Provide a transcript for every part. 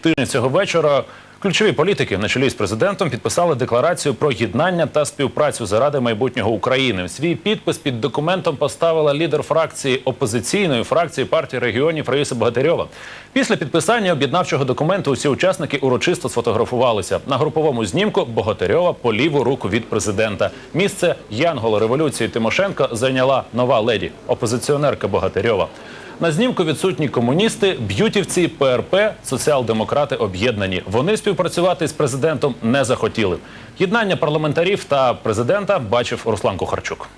Тижня цього вечора ключові політики на чолі з президентом підписали декларацію про єднання та співпрацю заради майбутнього України. Свій підпис під документом поставила лідер фракції опозиційної фракції партії регіонів Раїса Богатирьова. Після підписання об'єднавчого документу усі учасники урочисто сфотографувалися. На груповому знімку Богатирьова по ліву руку від президента. Місце Янгола революції Тимошенко зайняла нова леді, опозиціонерка Богатирьова. На знімку відсутні комуністи, б'ютівці, ПРП, соціал-демократи об'єднані. Вони співпрацювати з президентом не захотіли. Єднання парламентарів та президента бачив Руслан Кухарчук.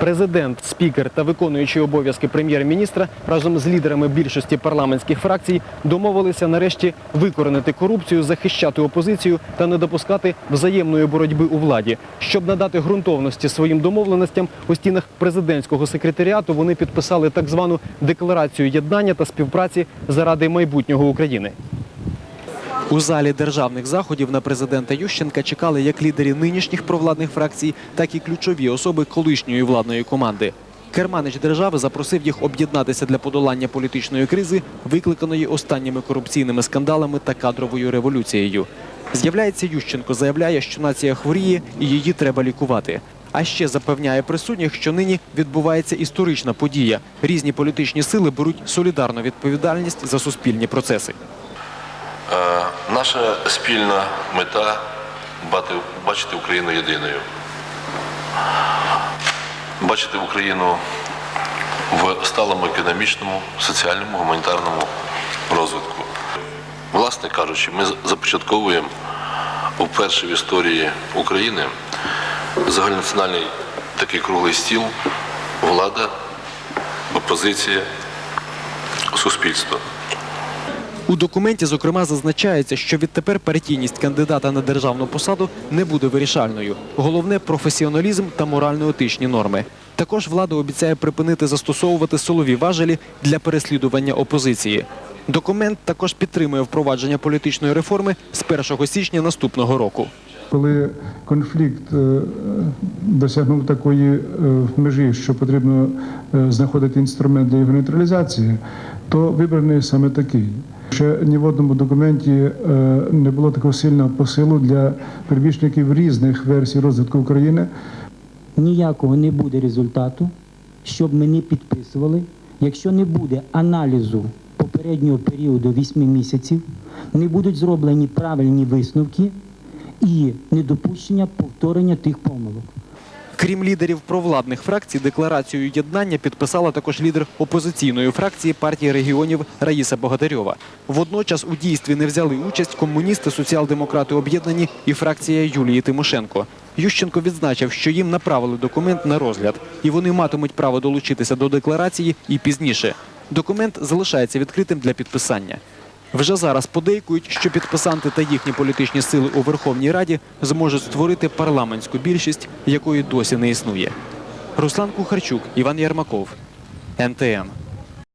Президент, спікер та виконуючий обов'язки прем'єр-міністра разом з лідерами більшості парламентських фракцій домовилися нарешті викоренити корупцію, захищати опозицію та не допускати взаємної боротьби у владі. Щоб надати ґрунтовності своїм домовленостям у стінах президентського секретаріату вони підписали так звану декларацію єднання та співпраці заради майбутнього України. У залі державних заходів на президента Ющенка чекали як лідери нинішніх провладних фракцій, так і ключові особи колишньої владної команди. Керманич держави запросив їх об'єднатися для подолання політичної кризи, викликаної останніми корупційними скандалами та кадровою революцією. З'являється Ющенко, заявляє, що нація хворіє і її треба лікувати. А ще запевняє присутніх, що нині відбувається історична подія. Різні політичні сили беруть солідарну відповідальність за суспільні процеси. Е, Наша спільна мета бачити Україну єдиною. Бачити Україну в сталому економічному, соціальному, гуманітарному розвитку. Власне кажучи, ми започатковуємо вперше в історії України загальнонаціональний такий круглий стіл, влада, опозиція, суспільство. У документі, зокрема, зазначається, що відтепер партійність кандидата на державну посаду не буде вирішальною. Головне професіоналізм та морально-етичні норми. Також влада обіцяє припинити застосовувати силові важелі для переслідування опозиції. Документ також підтримує впровадження політичної реформи з 1 січня наступного року. Коли конфлікт е, досягнув такої е, межі, що потрібно е, знаходити інструмент для його нейтралізації, то вибраний саме такий. Ще ні в одному документі е, не було такого сильного посилу для прибічників різних версій розвитку України. ніякого не буде результату, щоб ми не підписували, якщо не буде аналізу попереднього періоду 8 місяців, не будуть зроблені правильні висновки і недопущення повторення тих помилок. Крім лідерів провладних фракцій, декларацію єднання підписала також лідер опозиційної фракції партії регіонів Раїса Богатирьова. Водночас у дійстві не взяли участь комуністи, соціал-демократи об'єднані і фракція Юлії Тимошенко. Ющенко відзначив, що їм направили документ на розгляд, і вони матимуть право долучитися до декларації і пізніше. Документ залишається відкритим для підписання. Вже зараз подейкують, що підписанти та їхні політичні сили у Верховній Раді зможуть створити парламентську більшість, якої досі не існує. Руслан Кухарчук, Іван Ярмаков, НТМ.